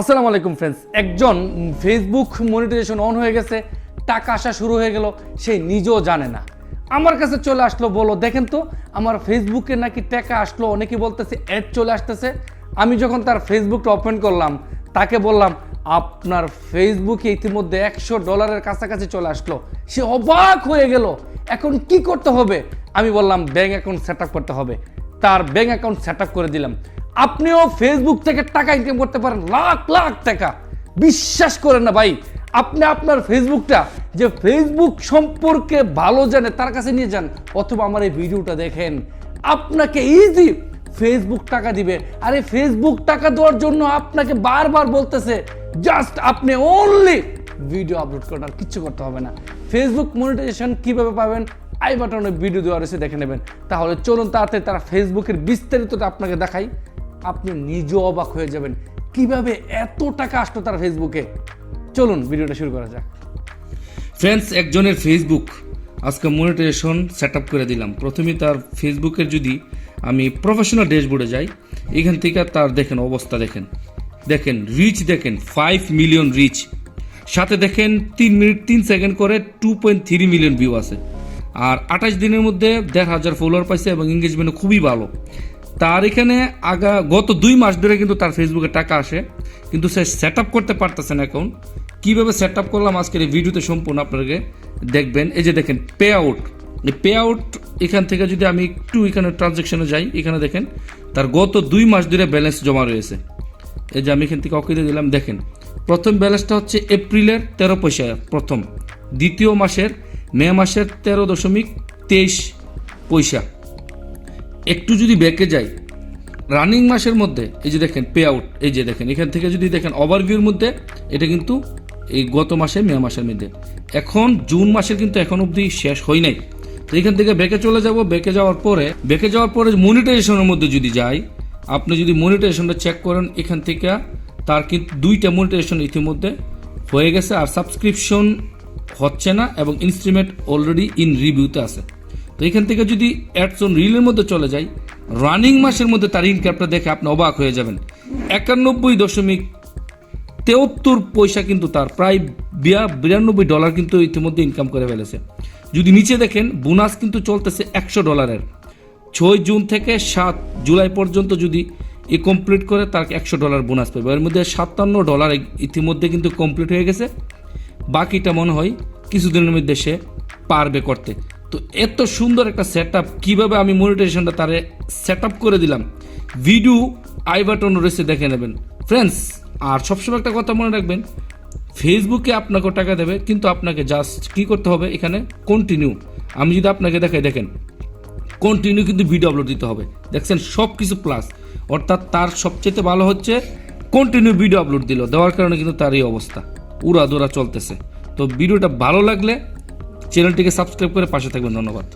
আসসালামু আলাইকুম ফ্রেন্ডস একজন ফেসবুক মনিটাইজেশন অন হয়ে গেছে, টাকা আসা শুরু হয়ে গেল, সে নিজেও জানে না। আমার কাছে চলে আসলো, বলো, দেখেন তো, আমার ফেসবুকে নাকি টাকা আসলো, অনেকে বলতেছে অ্যাড চলে আসতেছে। আমি যখন তার ফেসবুকটা ওপেন করলাম, তাকে বললাম, আপনার ফেসবুকে ইতিমধ্যে একশো ডলারের কাছাকাছি চলে আসলো। সে অবাক হয়ে গেল, এখন কি করতে হবে? আমি বললাম ব্যাঙ্ক অ্যাকাউন্ট সেট করতে হবে। তার ব্যাঙ্ক অ্যাকাউন্ট সেট করে দিলাম। আপনিও ফেসবুক থেকে টাকা ইনকাম করতে পারেন, লাখ লাখ টাকা। বিশ্বাস করেন না ভাই, আপনি আপনার ফেসবুকটা যে ফেসবুক সম্পর্কে ভালো জানে তার কাছে নিয়ে যান, অথবা আমার এই ভিডিওটা দেখেন। আপনাকে ইজি ফেসবুক টাকা দিবে। আরে ফেসবুক টাকা দেওয়ার জন্য আপনাকে বারবার বলতেছে জাস্ট আপনি অনলি ভিডিও আপলোড করেন, আর কিচ্ছু করতে হবে না। ফেসবুক মনিটাইজেশন কীভাবে পাবেন? আই বাটনে ভিডিও দেওয়া রয়েছে, দেখে নেবেন। তাহলে চলুন তাড়াতাড়ি তারা ফেসবুকের বিস্তারিতটা আপনাকে দেখাই। আপনি নিজেও অবাক হয়ে যাবেন, কীভাবে এত টাকা আসলো তার ফেসবুকে চলুন ভিডিওটা শুরু করা যাক। ফ্রেন্ডস একজনের ফেসবুক আজকে মনিটাইজেশন সেট আপ করে দিলাম। প্রথমে তার ফেসবুকের যদি আমি প্রফেশনাল ড্যাশবোর্ডে যাই, এখান থেকে তার দেখেন অবস্থা দেখেন। দেখেন রিচ দেখেন ফাইভ মিলিয়ন রিচ সাথে দেখেন তিন মিনিট তিন সেকেন্ড করে two point three million view আছে। আর আঠাশ দিনের মধ্যে দেড় হাজার ফলোয়ার পাইছে এবং এঙ্গেজমেন্ট খুবই ভালো। তার এখানে আগা গত দুই মাস ধরে কিন্তু তার ফেসবুকে টাকা আসে, কিন্তু সে সেট আপ করতে পারতেছে না অ্যাকাউন্ট কীভাবে সেট আপ করলাম আজকের এই ভিডিওতে সম্পূর্ণ আপনাকে দেখবেন। এই যে দেখেন পে আউট এই পে আউট এখান থেকে যদি আমি একটু এখানে ট্রানজ্যাকশনে যাই, এখানে দেখেন, তার গত দুই মাস ধরে ব্যালেন্স জমা রয়েছে। এই যে আমি এখান থেকে অকিতে দিলাম, দেখেন, প্রথম ব্যালেন্সটা হচ্ছে এপ্রিলের তেরো পয়সা, প্রথম। দ্বিতীয় মাসের মে মাসের তেরো দশমিক তেইশ পয়সা। একটু যদি ব্যাকে যাই রানিং মাসের মধ্যে, এই যে দেখেন পে আউট এই যে দেখেন, এখান থেকে যদি দেখেন ওভারভিউর মধ্যে, এটা কিন্তু এই গত মাসে, মে মাসের মধ্যে। এখন জুন মাসের কিন্তু এখন অবধি শেষ হয় নাই। তো এখান থেকে ব্যাকে চলে যাব ব্যাকে যাওয়ার পরে ব্যাকে যাওয়ার পরে মনিটাইজেশনের মধ্যে যদি যাই, আপনি যদি মনিটাইজেশনটা চেক করেন, এখান থেকে তার কিন্তু দুইটা মনিটাইজেশন ইতিমধ্যে হয়ে গেছে। আর সাবস্ক্রিপশন হচ্ছে না এবং ইনস্ট্রুমেন্ট অলরেডি ইন রিভিউতে আছে। তো এখান থেকে যদি অ্যাডস অন রিলের মধ্যে চলে যাই রানিং মাসের মধ্যে তার ইনকামটা দেখে আপনি অবাক হয়ে যাবেন। একানব্বই দশমিক তেহত্তর পয়সা কিন্তু তার প্রায় বিরানব্বই ডলার কিন্তু ইতিমধ্যে ইনকাম করে ফেলেছে। যদি নিচে দেখেন বোনাস কিন্তু চলতেছে একশো ডলারের ছয় জুন থেকে সাত জুলাই পর্যন্ত যদি এ কমপ্লিট করে, তার একশো ডলার বোনাস পাবে এর মধ্যে সাতান্ন ডলার ইতিমধ্যে কিন্তু কমপ্লিট হয়ে গেছে। বাকিটা মনে হয় কিছুদিনের মধ্যে সে পারবে করতে। তো এত সুন্দর একটা সেট আপ কীভাবে আমি মনিটাইজেশনটা তারে সেট আপ করে দিলাম ভিডিও আই বাটন রয়েছে দেখে নেবেন। ফ্রেন্ডস আর সবসময় একটা কথা মনে রাখবেন ফেসবুকে আপনাকে টাকা দেবে, কিন্তু আপনাকে জাস্ট কি করতে হবে এখানে? কন্টিনিউ আমি যদি আপনাকে দেখাই, দেখেন কন্টিনিউ কিন্তু ভিডিও আপলোড দিতে হবে। দেখছেন সব কিছু প্লাস অর্থাৎ তার সবচেয়ে ভালো হচ্ছে কন্টিনিউ ভিডিও আপলোড দিল। দেওয়ার কারণে কিন্তু তার এই অবস্থা। উড়া দৌড়া চলতেছে। তো ভিডিওটা ভালো লাগলে চ্যানেলটিকে সাবস্ক্রাইব করে পাশে থাকবেন। ধন্যবাদ।